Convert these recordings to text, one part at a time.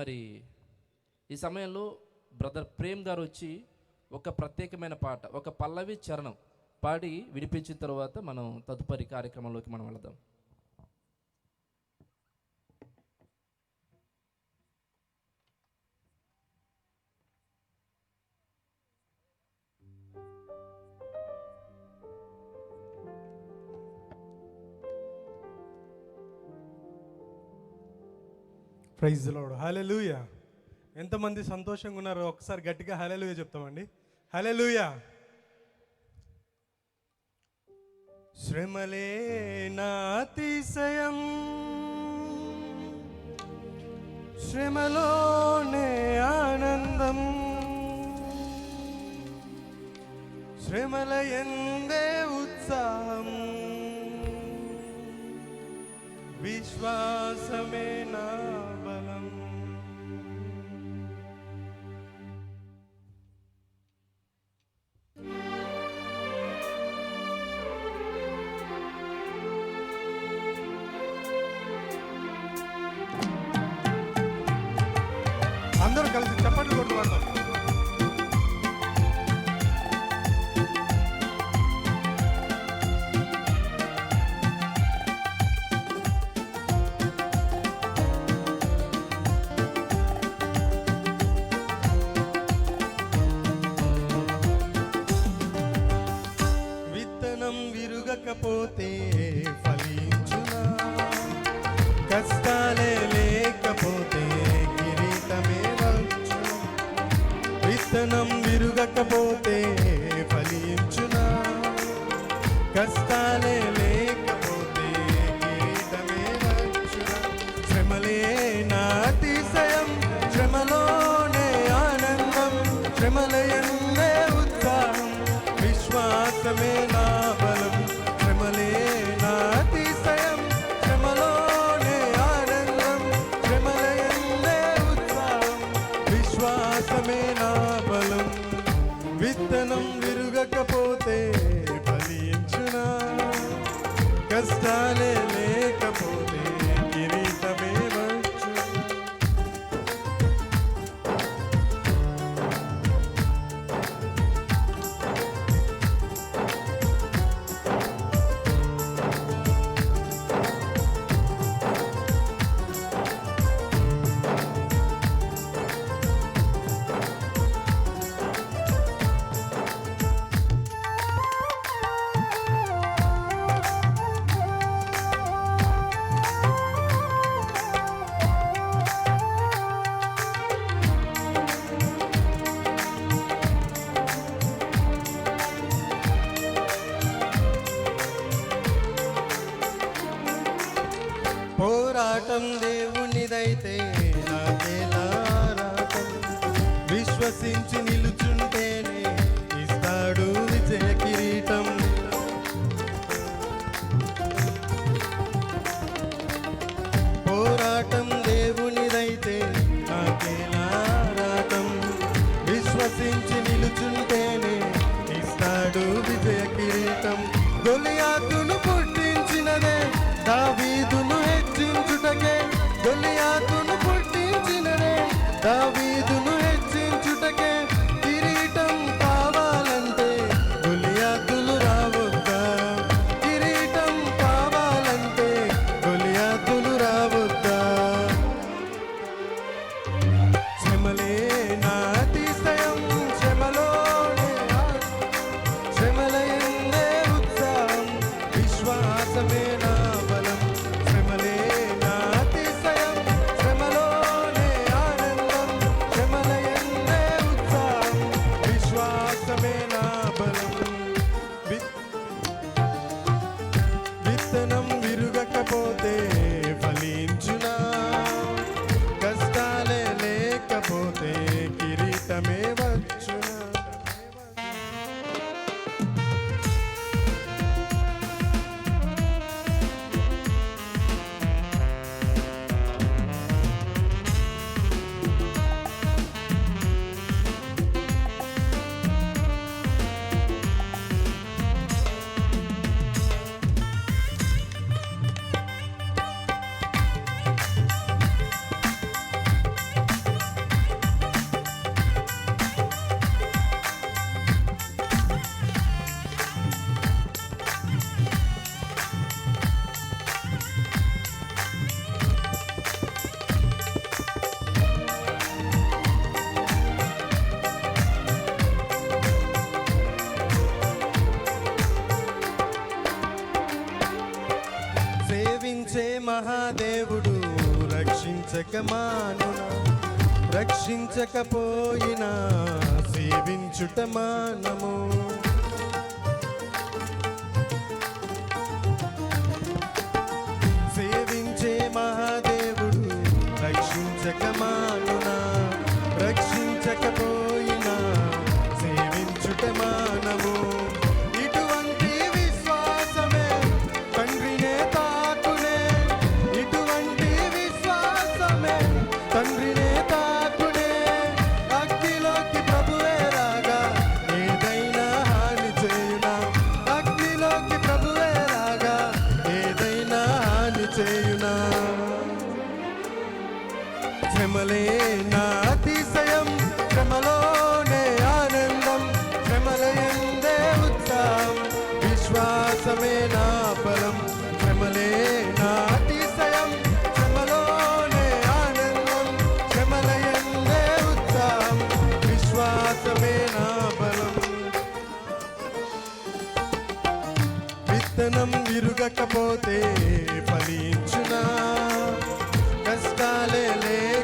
మరి ఈ సమయంలో బ్రదర్ ప్రేమ్ గారు వచ్చి ఒక ప్రత్యేకమైన పాట ఒక పల్లవి చరణం పాడి విడిపించిన తర్వాత మనం తదుపరి కార్యక్రమంలోకి మనం వెళదాం. ప్రైజ్ లోడ్ హలెలూయ ఎంతమంది సంతోషంగా ఉన్నారో ఒకసారి గట్టిగా హలెలూయ చెప్తామండి. హలెలూయ శ్రమలే నా అతిశయం. శ్రమలోనే ఆనందం. శ్రమల ఎందే అందరూ కలిసి చప్పట్లు కొట్టు విరుగకపోతే విత్తనం విరుగకపోతే ఫలించునా? కష్టాలే పోరాటం దేవునిదైతే నాకేలా విశ్వసించి నిలుచుంటే দুনিয়া మహాదేవుడు రక్షించక మాను రక్షించకపోయినా సేవించుట మానము. శ్రమలే నా అతిశయం. శ్రమలోనే ఆనందం. శ్రమలయందే ఉత్సాహం. విశ్వాసమే నా బలం. శ్రమలే నా అతిశయం. శ్రమలోనే ఆనందం. శ్రమలయందే ఉత్సాహం. విశ్వాసమే నా బలం. విత్తనం విరుగకపోతే ఫలించునా? కష్టాలే లే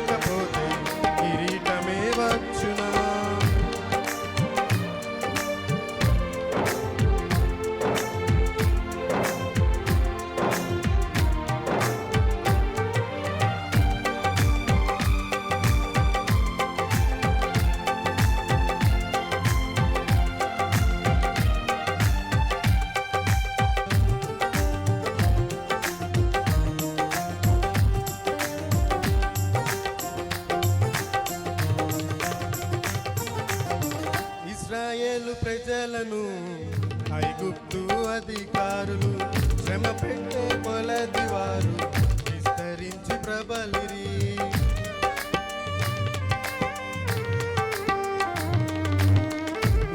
ప్రజలను ఐగుప్తు అధికారులు శ్రమ పెట్టే కొలది వారు విస్తరించి ప్రబలిరి.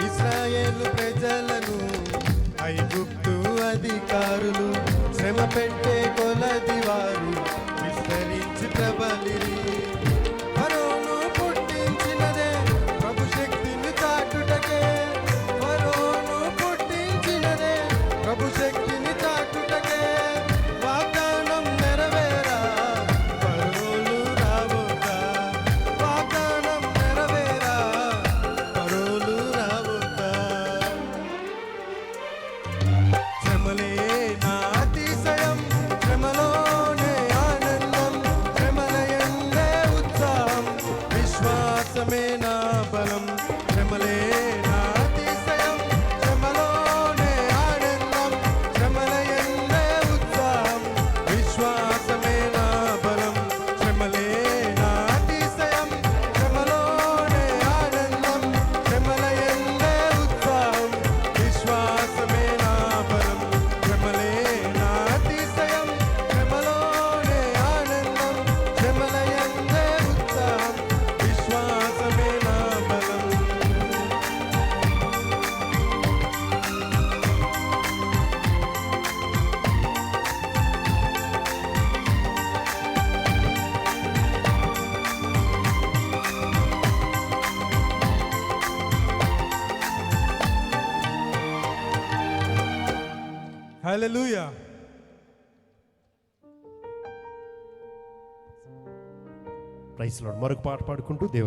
ఇస్రాయేలు ప్రజలను ఐగుప్తు అధికారులు శ్రమ పెట్టే హల్లెలూయా ప్రైస్ లార్డ్ మరొక పాట పాడుకుంటూ దేవుని